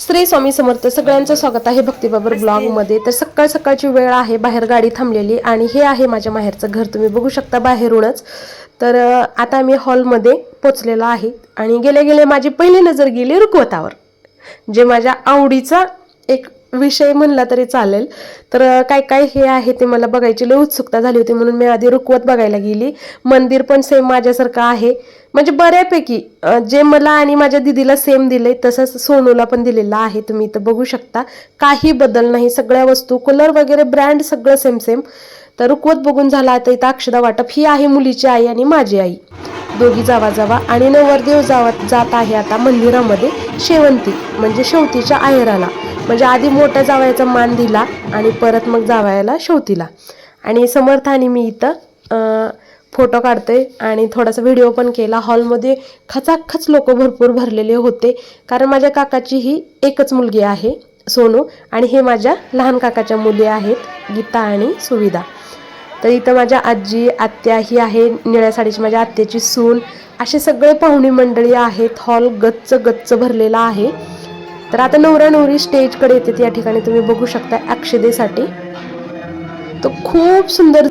श्री स्वामी समर्थ सगळ्यांचं स्वागत आहे भक्तिबाबर ब्लॉगमध्ये तर सकाळ सकाळची वेळ आहे बाहेर गाडी थांबलेली आणि हे आहे माझ्या माहेरचं घर. तुम्ही बघू शकता बाहेरूनच. तर आता मी हॉलमध्ये पोचलेलो आहे आणि गेले गेले माझी पहिली नजर गेली रुकवतावर जे माझ्या आवडीचा एक विषय म्हणला तरी चालेल. तर काय काय हे आहे ते मला बघायची लई उत्सुकता झाली होती म्हणून मी आधी रुकवत बघायला गेली. मंदिर पण सेम माझ्यासारखं आहे. म्हणजे बऱ्यापैकी जे मला आणि माझ्या दिदीला सेम दिले तसंच सोनूला पण दिलेलं आहे. तुम्ही इथं बघू शकता. काही बदल नाही. सगळ्या वस्तू कलर वगैरे ब्रँड सगळं सेम सेम तर रुकवत बघून झाला आता इथं अक्षदा वाटप. ही आहे मुलीची आई आणि माझी आई. दोघी जावा जावा आणि नवरदेव जावा जात आहे आता मंदिरामध्ये शेवंती म्हणजे शेवतीच्या आहेराला म्हणजे आधी मोठ्या जावयाचा मान दिला आणि परत मग जावयाला शेवतीला. आणि समर्थ आणि मी इथं फोटो काढते आणि थोडासा व्हिडिओ पण केला. हॉलमध्ये खचाखच लोक भरपूर भरलेले होते. कारण माझ्या काकाची ही एकच मुलगी आहे सोनू. आणि हे माझ्या लहान काकाच्या मुली आहेत गीता आणि सुविधा. तर इथं माझ्या आजी आत्या ही आहे निळ्या साडीची माझ्या आत्याची सून. असे सगळे पाहुणी मंडळी आहेत. हॉल गच्च गच्च भरलेला आहे. तर आता नवरा नवरी स्टेजकडे येते या ठिकाणी. तुम्ही बघू शकता अक्षदेसाठी तो खूप सुंदर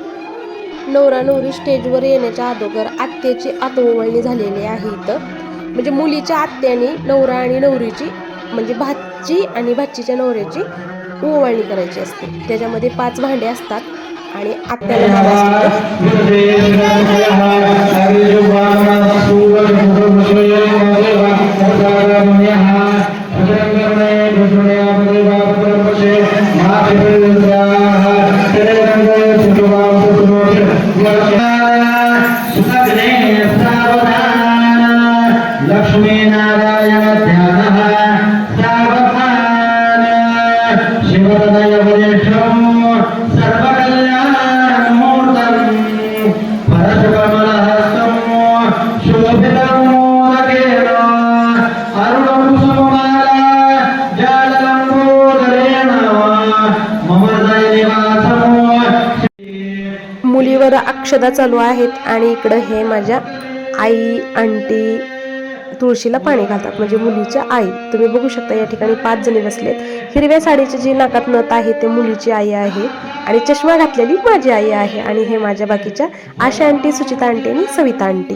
नवरा नवरी स्टेजवर येण्याच्या अगोदर आत्याची आत्मवळणी झालेली आहे इथं. म्हणजे मुलीच्या आत्याने नवरा आणि नवरीची म्हणजे भाची आणि भाचीच्या नवऱ्याची ओवाळणी करायची असते. त्याच्यामध्ये पाच भांडे असतात आणि आत्याला नाव असतं. मुलीवर अक्षदा चालू आहेत आणि इकडं हे माझ्या आई आंटी तुळशीला पाणी घालतात. म्हणजे मुलीच्या आई तुम्ही बघू शकता या ठिकाणी पाच जणी बसलेत. हिरव्या साडीचे जे नाकात नथ आहे ते मुलीची आई आहे आणि चष्मा घातलेली माझी आई आहे आणि हे माझ्या बाकीच्या आशा आंटी सुचिता आंटी आणि सविता आंटी.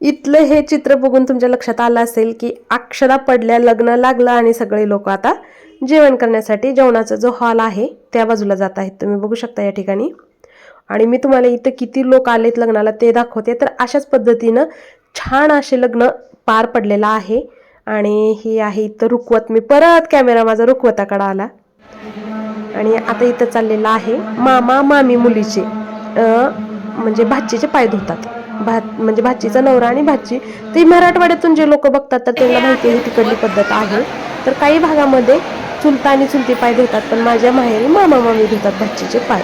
इथलं हे चित्र बघून तुमच्या लक्षात आलं असेल की अक्षरा पडल्या लग्न लागलं आणि सगळे लोक आता जेवण करण्यासाठी जेवणाचा जो हॉल आहे त्या बाजूला जात आहेत. तुम्ही बघू शकता या ठिकाणी. आणि मी तुम्हाला इथं किती लोक आलेत लग्नाला ते दाखवते. तर अशाच पद्धतीनं छान असे लग्न पार पडलेलं आहे. आणि ही आहे इथं रुकवत मी परत कॅमेरा माझा रुकवताकडे आला. आणि आता इथं चाललेलं आहे मामा मामी मुलीचे. म्हणजे भाचीचे पाय धुतात. भात म्हणजे भाचीचा नवरा आणि भाची. ते मराठवाड्यातून जे लोक बघतात तर त्यांना माहिती ही तिकडली पद्धत आहे. तर काही भागामध्ये चुलता आणि चुलती पाय धुतात पण माझ्या माहेरी मामा मामी धुतात भाचीचे पाय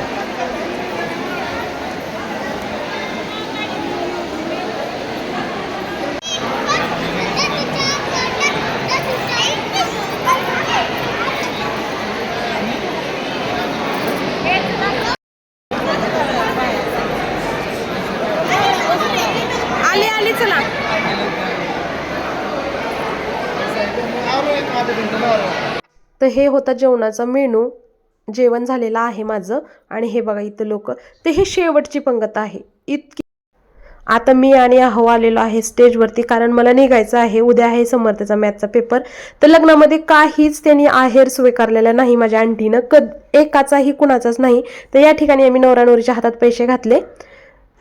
आली आली चला तर हे होता जेवणाचा मेनू. जेवण झालेलं आहे माझं आणि हे बघा इथं लोक. तर हे शेवटची पंगत आहे. इतकी आता मी आणि अहो आलेलो आहे स्टेजवरती कारण मला निघायचं आहे. उद्या आहे समर्थचा मॅथचा पेपर. तर लग्नामध्ये काहीच त्यांनी आहेर स्वीकारलेला नाही. माझ्या आंटीनं कद एकाचाही कुणाचाच नाही. तर या ठिकाणी आम्ही नवरा नवरीच्या हातात पैसे घातले.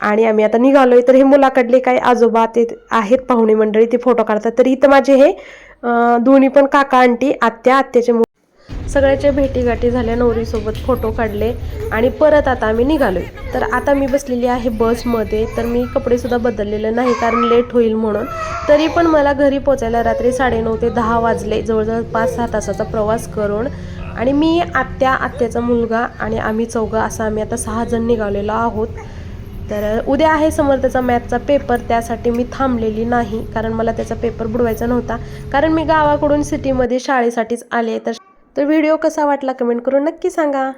आणि आम्ही आता निघालोय. तर हे मुलाकडले काही आजोबा ते आहेत पाहुणे मंडळी ते फोटो काढतात. तर इथं माझे हे दोन्ही पण काका आंटी आत्या आत्याचे सगळ्याच्या भेटीगाठी झाल्या नवरीसोबत फोटो काढले आणि परत आता आम्ही निघालो तर आता मी बसलेली आहे बसमध्ये तर मी कपडेसुद्धा बदललेले नाही कारण लेट होईल म्हणून. तरी पण मला घरी पोचायला रात्री साडेनऊ ते दहा वाजले जवळजवळ पाच सहा तासाचा प्रवास करून. आणि मी आत्या आत्याचा मुलगा आणि आम्ही चौघं असं आम्ही आता सहा जण निघालेलो आहोत. तर उद्या आहे समर्थचा मॅथचा पेपर त्यासाठी मी थांबलेली नाही कारण मला त्याचा पेपर बुडवायचा नव्हता. कारण मी गावाकडून सिटीमध्ये शाळेसाठीच आले तर तर व्हिडिओ कसा वाटला कमेंट करून नक्की सांगा.